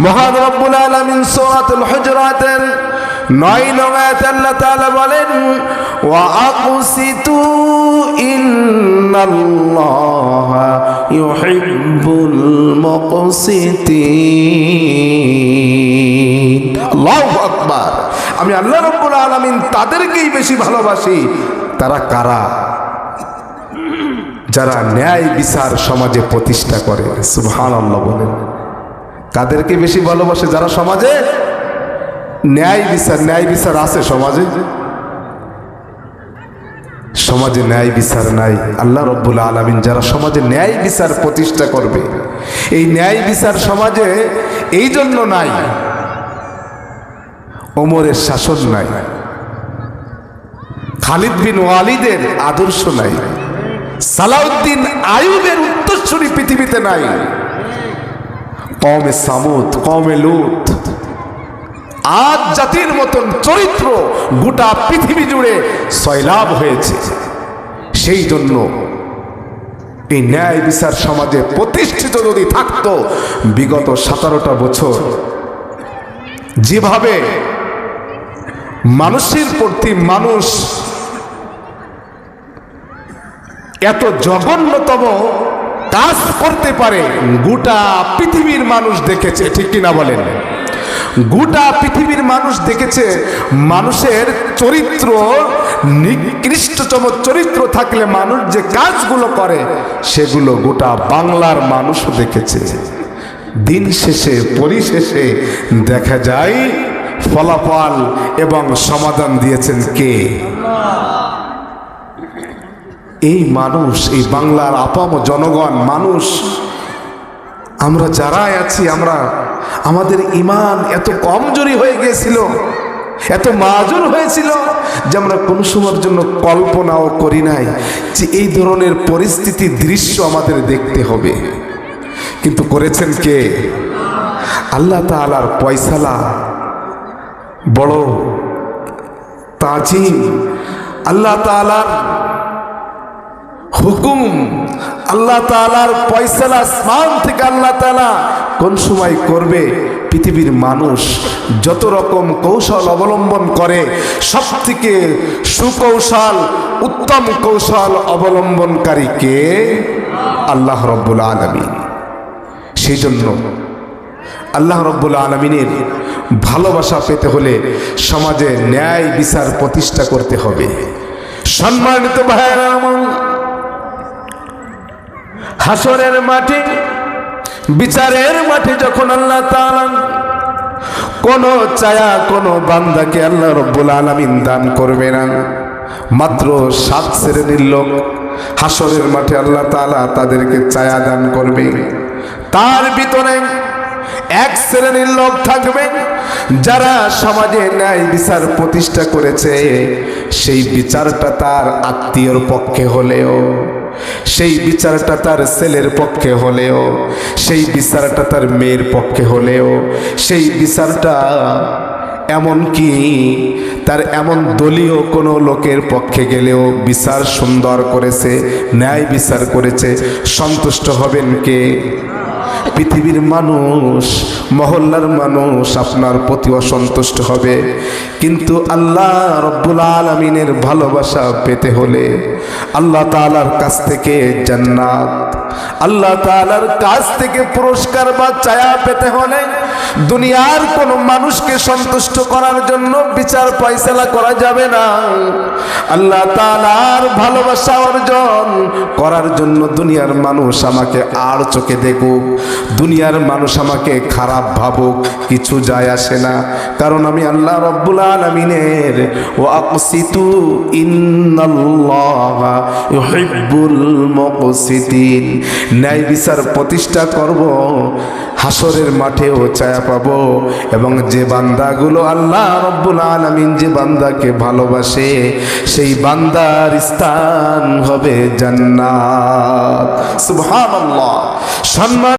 মহান রব্বুল আলামিন সূরাতুল হুজরাতের নয় নং আয়াতে আল্লাহ তাআলা বলেন, ওয়া আকসিতু ইন্নাল্লাহা ইউহিব্বুল মুকসিতিন। আল্লাহু আকবার। আমি আল্লাহ রব্বুল আলামিন তাদেরকেই বেশি ভালোবাসি। তারা কারা? যারা ন্যায় বিচার সমাজে প্রতিষ্ঠা করে। সুবহানাল্লাহ বলেন। কাদেরকে বেশি ভালোবাসে যারা সমাজে? ন্যায় বিচার ন্যায় বিচার আছে সমাজে? সমাজে ন্যায় বিচার নাই। আল্লাহ রব্বুল আলমিন যারা সমাজে ন্যায় বিচার প্রতিষ্ঠা করবে, এই ন্যায় বিচার সমাজে এই জন্য নাই, ওমরের শাসন নাই, খালিদ বিন ওয়ালিদের আদর্শ নাই, সালাউদ্দিন আয়ুবের উত্তরসূরি পৃথিবীতে নাই। কমে সামুদ কমে লুত। আজ জাতির মতন চরিত্র গোটা পৃথিবী জুড়ে সয়লাভ হয়েছে। সেই জন্য এই ন্যায় বিচার সমাজে প্রতিষ্ঠিত যদি থাকত, বিগত সতেরোটা বছর যেভাবে মানুষের প্রতি মানুষ এত জঘন্যতম কাজ করতে পারে। গোটা পৃথিবীর মানুষ দেখেছে, ঠিক কিনা বলেন? গোটা পৃথিবীর মানুষ দেখেছে, মানুষের চরিত্র নিকৃষ্টতম চরিত্র থাকলে মানুষ যে কাজগুলো করে, সেগুলো গোটা বাংলার মানুষ দেখেছে। দিন শেষে, পরিশেষে দেখা যায়, ফলাফল এবং সমাধান দিয়েছেন কে? এই মানুষ, এই বাংলার আপাম জনগণ, মানুষ, আমরা যারাই আছি, আমরা, আমাদের ইমান এত কমজোরি হয়ে গিয়েছিল এত মাজুর হয়েছিল যে আমরা কোনো সময়ের জন্য কল্পনাও করি নাই যে এই ধরনের পরিস্থিতি দৃশ্য আমাদের দেখতে হবে। কিন্তু করেছেন কে? আল্লাহ তালার পয়সালা বড় তাজিম। আল্লাহ তালার হুকুম। আল্লাহ তালার পয়সালা আসমান থেকে আল্লাহ তালা কোন সময় করবে? পৃথিবীর মানুষ যত রকম কৌশল অবলম্বন করে সব থেকে সুকৌশল, উত্তম কৌশল অবলম্বনকারী কে? আল্লাহ রব্বুল আলমী সেই জন্য আল্লাহ রব্বুল আলমিনের ভালোবাসা পেতে হলে সমাজে ন্যায় বিচার প্রতিষ্ঠা করতে হবে। সম্মানিত ভাইয়েরা আমার হাসরের মাঠে, বিচারের মাঠে যখন আল্লাহ কোন চায়া কোন বান্দাকে আল্লাহ রব্বুল আলামিন দান করবে না। মাত্র সাত শ্রেণির লোক হাসরের মাঠে আল্লাহ তাআলা তাদেরকে চায়া দান করবে। তার ভিতরে এক শ্রেণির লোক থাকবে, যারা সমাজে ন্যায় বিচার প্রতিষ্ঠা করেছে, সেই বিচারটা তার আত্মীয়র পক্ষে হলেও। সেই বিচারটা তার ছেলের পক্ষে হলেও, সেই বিচারটা তার মেয়ের পক্ষে হলেও, সেই বিচারটা এমন কি তার এমন দলীয় কোনো লোকের পক্ষে গেলেও বিচার সুন্দর করেছে, ন্যায় বিচার করেছে, সন্তুষ্ট হবেন কে? পৃথিবীর মানুষ, মহল্লার মানুষ আপনার প্রতি অসন্তুষ্ট হবে। কিন্তু আল্লাহ রব্বুল আলমিনের ভালোবাসা পেতে হলে আল্লাহ তালার কাছ থেকে জান্নাত, আল্লাহ তালার কাছ থেকে পুরস্কার বা চায়া পেতে হলে দুনিয়ার কোনো মানুষকে সন্তুষ্ট করার জন্য বিচার পয়সালা করা যাবে না। আল্লাহ তালার ভালোবাসা অর্জন করার জন্য দুনিয়ার মানুষ আমাকে আর চোখে দেখুক, দুনিয়ার মানুষ আমাকে খারাপ ভাবুক, কিছু যায় আসে না। কারণ আমি আল্লাহ রব্বুল আলমিনের ও আকসিতু ইন্নাল্লাহ ইউহিব্বুল ন্যায় বিচার প্রতিষ্ঠা করব হাসরের মাঠেও ছায়া পাবো। এবং যে বান্দাগুলো আল্লাহ রব্বুল আলমিন যে বান্দাকে ভালোবাসে, সেই বান্দার স্থান হবে জান্নাত। সুবহানাল্লাহ। সম্মান